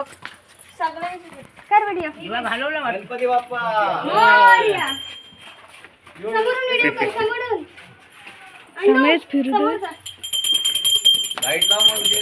बघ. कर व्हिडिओ. गणपती बाप्पा. समेज फिरू दे. लाईट लाव म्हणजे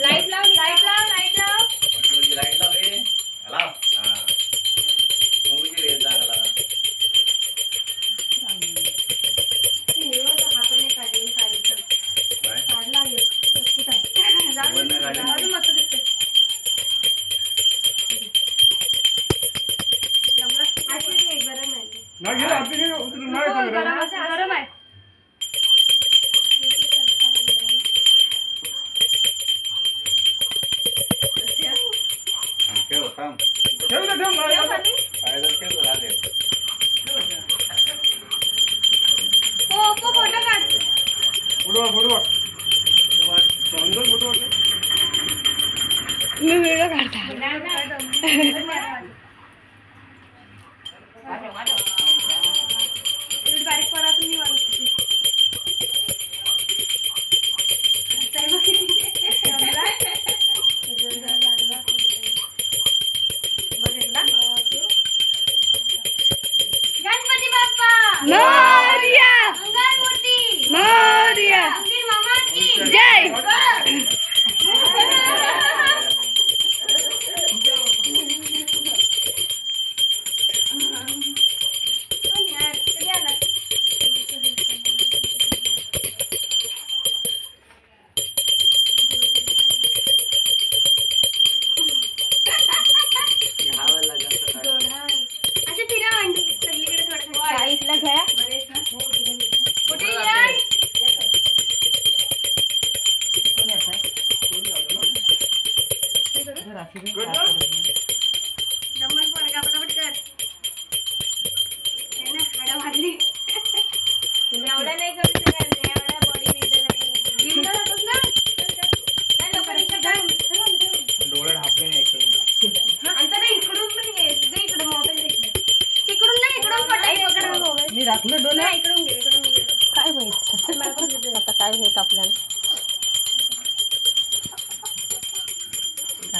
लाईट लाव लाईट लाव लाईट लाव. लाईट लाव रे. लाव हा. गरम आहे ते. नाही गेलं, आपली गेलं, उतरून नाही हो, चांगलं. गरम आहे, गरम आहे. हा, ठेव थांब ठेव ना, ठेव ना. ठेव खाली. काय जर ठेव राहते हो, हो, फ़ोटो काढ. फ़ोटो काढ, फ़ोटो काढ. चांगलं फ़ोटो काढ. मी व्हिडिओ काढता एवढी की जय? अच्छा फिरा सगळीकडे थोडं. चाळीसला घ्या? कुठे कर. है ना, हाडं वाढली. एवढं नाही करू शकत एवढा बॉडी बिल्डर आहे जिमला जातोस ना? चल लवकर इकडं जा. डोळे ढापले नाही actually. अंतर नाही, इकडून पण घे. दे इकडं मोबाईल दे इकडे. तिकडून नाही, इकडून पटकन घे. मी राखलं डोला नाही, इकडून घे, इकडून घे. काय माहित आता काय माहित आपल्याला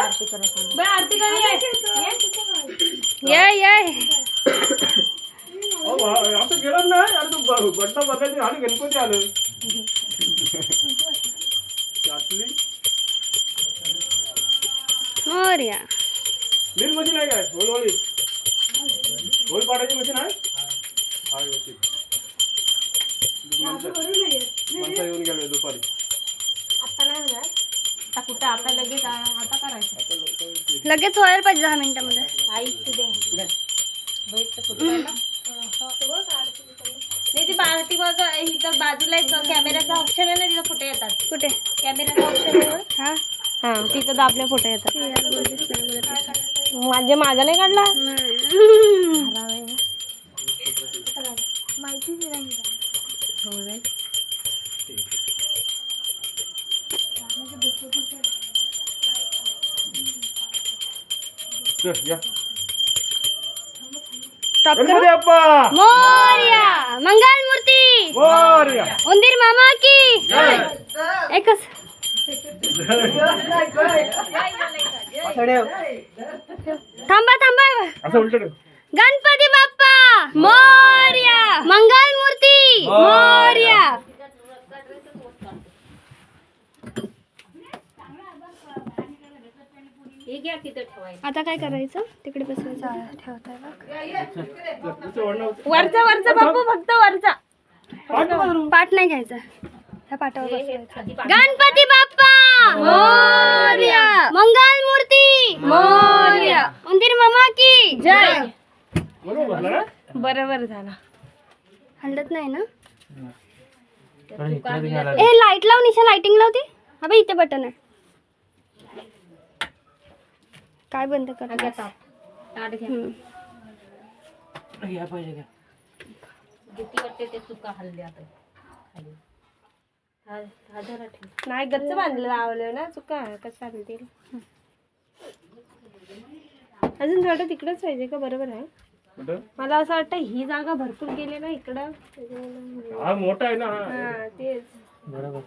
आरती करत आहे. बरं, आरती करूया. ये ये अहो, गेलं नाही अरे तू बट्टा बदलायची आणि गणपती आलं त्यातली मोरया लील मशीन आहे काय होल होळी होल पाडायची मशीन आहे आहे होती. माणसं माणसं येऊन गेले दुपारी। होणार आता कुठं आता लगेच आता करायचं. लगेच व्हायला पाहिजे दहा मिनिटामध्ये. आई तुझे बैठचं कुठं आहे ना? नाही ती पार्टी मग इथं बाजूला एक कॅमेराचा ऑप्शन आहे ना तिथं फ़ोटो येतात? कुठे? कॅमेराचा ऑप्शन आहे हा? हा तिथं दाबले फ़ोटो येतात? माझे माझा नाही काढला? माहितीच नाही. मोरया मंगल मूर्ती मोरया. उंदीर मामा की एकच थांबा थांबा. गणपती बाप्पा मोरया मंगल मूर्ती मोरया हे घ्या तिथं ठेवायचं. आता काय करायचं? तिकडे बसवायचं. ठेवताय. वरचा वरचा बापू फक्त वरचा. पाठ नाही घ्यायचा. ह्या पाठावर बसवायचं. गणपती बाप्पा! मोरया! मंगल मूर्ती मोरया! उंदीर मामा की! जय! बरोबर झाला हलत नाही ना? ए लाइट लाव निशा लाइटिंग लावती हा बाई इथे बटन आहे काय बंद कर घ्या ताप. ताट घ्या घ्या पाहिजे घ्या किती वाटते ते चुका हल्ले आता खाली. हा- हा जरा ठेव. नाही गच्च बांधलं लावलं ना चुका. कसं आणतील? अजून थोडं तिकडंच पाहिजे का? बरोबर आहे. मला असं वाटतं ही जागा भरपूर गेली ना इकडं. हा मोठा आहे ना हा. हा तेच. बरोबर.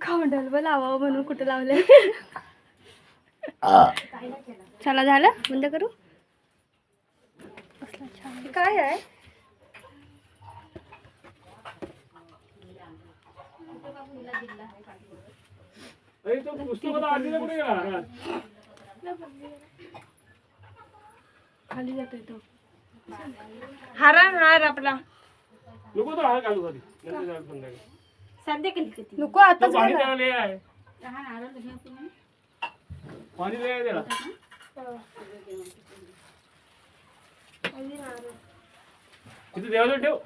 खाऊंडल लावावं म्हणून कुठं लावलं चला झालं? बंद करू? छान काय आहे? अरे तो खाली जातोय तो. हारा हार आपला. नको तो हा घालू खाली. संध्याकाळी सध्या केली का ती? नको आता तो पाणी द्यायला आहे. पाणी लय आहे त्याला. तिथे देवाचं ठेव